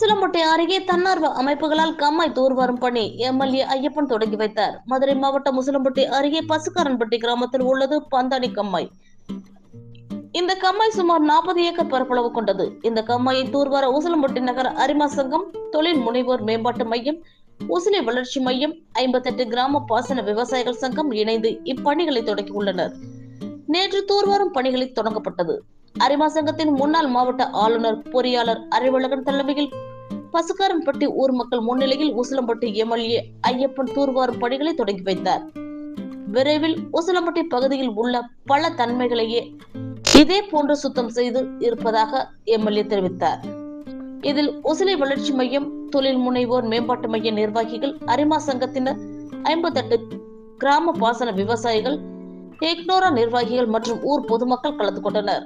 உசிலம்பட்டை அருகே தன்னார்வ அமைப்புகளால் கம்மாய் தூர்வாரும் பணி எம்எல்ஏ ஐயப்பன் தொடங்கி வைத்தார். மதுரை மாவட்டம் உசிலம்பட்டி அருகே பசுக்காரன்பட்டி கிராமத்தில் உள்ளது பந்தானி கம்மாய். இந்த கம்மாய் சுமார் நாற்பது ஏக்கர் பரப்பளவு கொண்டது. இந்த கம்மாயை தூர்வார உசிலம்பட்டி நகர அரிமா சங்கம் தொழில் முனைவோர் மேம்பாட்டு மையம் உசிலை வளர்ச்சி மையம் ஐம்பத்தெட்டு கிராம பாசன விவசாயிகள் சங்கம் இணைந்து இப்பணிகளை தொடங்கியுள்ளனர் நேற்று தூர்வாரும் பணிகளை தொடங்கப்பட்டது. அரிமா சங்கத்தின் முன்னாள் மாவட்ட ஆளுநர் பொறியாளர் அறிவழகன் தலைமையில் பசுக்காரன்பட்டி ஊர் மக்கள் முன்னிலையில் உசிலம்பட்டி எம்எல்ஏ ஐயப்பன் தூர்வாரும் பணிகளை தொடங்கி வைத்தார். விரைவில் உசிலம்பட்டி பகுதியில் உள்ள பல தன்மைகளையே இதே போன்று சுத்தம் செய்து இருப்பதாக எம்எல்ஏ தெரிவித்தார். இதில் உசிலை வளர்ச்சி மையம் தொழில் முனைவோர் மேம்பாட்டு மைய நிர்வாகிகள் அரிமா சங்கத்தினர் ஐம்பத்தெட்டு கிராம பாசன விவசாயிகள் எக்னோரா நிர்வாகிகள் மற்றும் ஊர் பொதுமக்கள் கலந்து கொண்டனர்.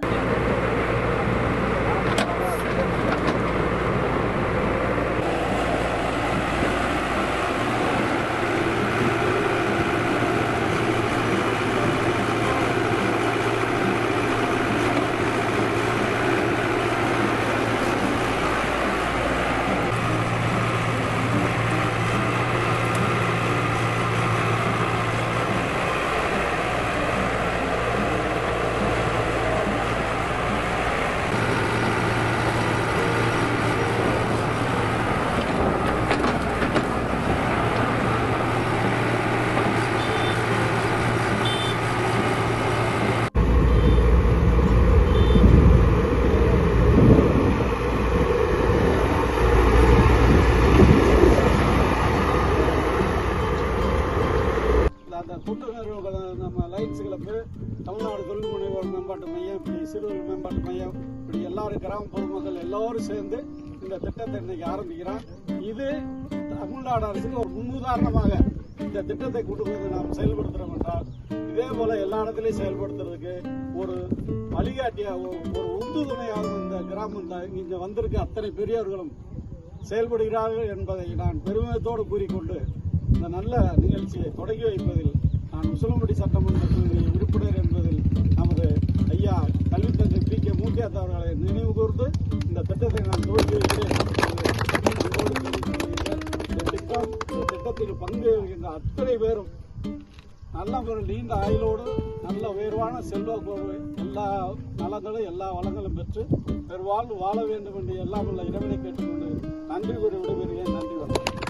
இந்த நம்ம லைன்ஸ் கிளப்பு தமிழ்நாடு தொழில் முனைவோர் மேம்பாட்டு மையம் இப்படி சிறுவர் மேம்பாட்டு மையம் இப்படி எல்லாரும் கிராம பொதுமக்கள் எல்லாரும் சேர்ந்து இந்த திட்டத்தை இன்னைக்கு ஆரம்பிக்கிறோம். இது தமிழ்நாடு அரசுக்கு ஒரு முன்னுதாரணமாக இந்த திட்டத்தை கொண்டு வந்து நாம் செயல்படுத்துகிறோம் என்றால் இதே போல எல்லா இடத்துலையும் செயல்படுத்துறதுக்கு ஒரு வழிகாட்டியாக ஒரு ஒரு உந்துதுணையாகவும் இந்த கிராமம் இங்கே வந்திருக்க அத்தனை பெரியவர்களும் செயல்படுகிறார்கள் என்பதை நான் பெருமிதத்தோடு கூறிக்கொண்டு இந்த நல்ல நிகழ்ச்சியை தொடங்கி வைப்பதில் பி அவர்களை நினைவு கூர்ந்து இந்த திட்டத்தை நான் துவக்கி வைக்கிறேன். இந்த திட்டம் இந்த திட்டத்தில் பங்கு அத்தனை பேரும் நல்ல ஒரு நீண்ட ஆயுளோடு நல்ல உயர்வான செல்வாக்கோடு எல்லா நலங்களும் எல்லா வளங்களும் பெற்று பெருவாழ்வு வாழ வேண்டும் என்று எல்லாம் உள்ள இறைவனை கேட்டுக்கொண்டு நன்றி கூறி விடைபெறுகிறேன். நன்றி வணக்கம்.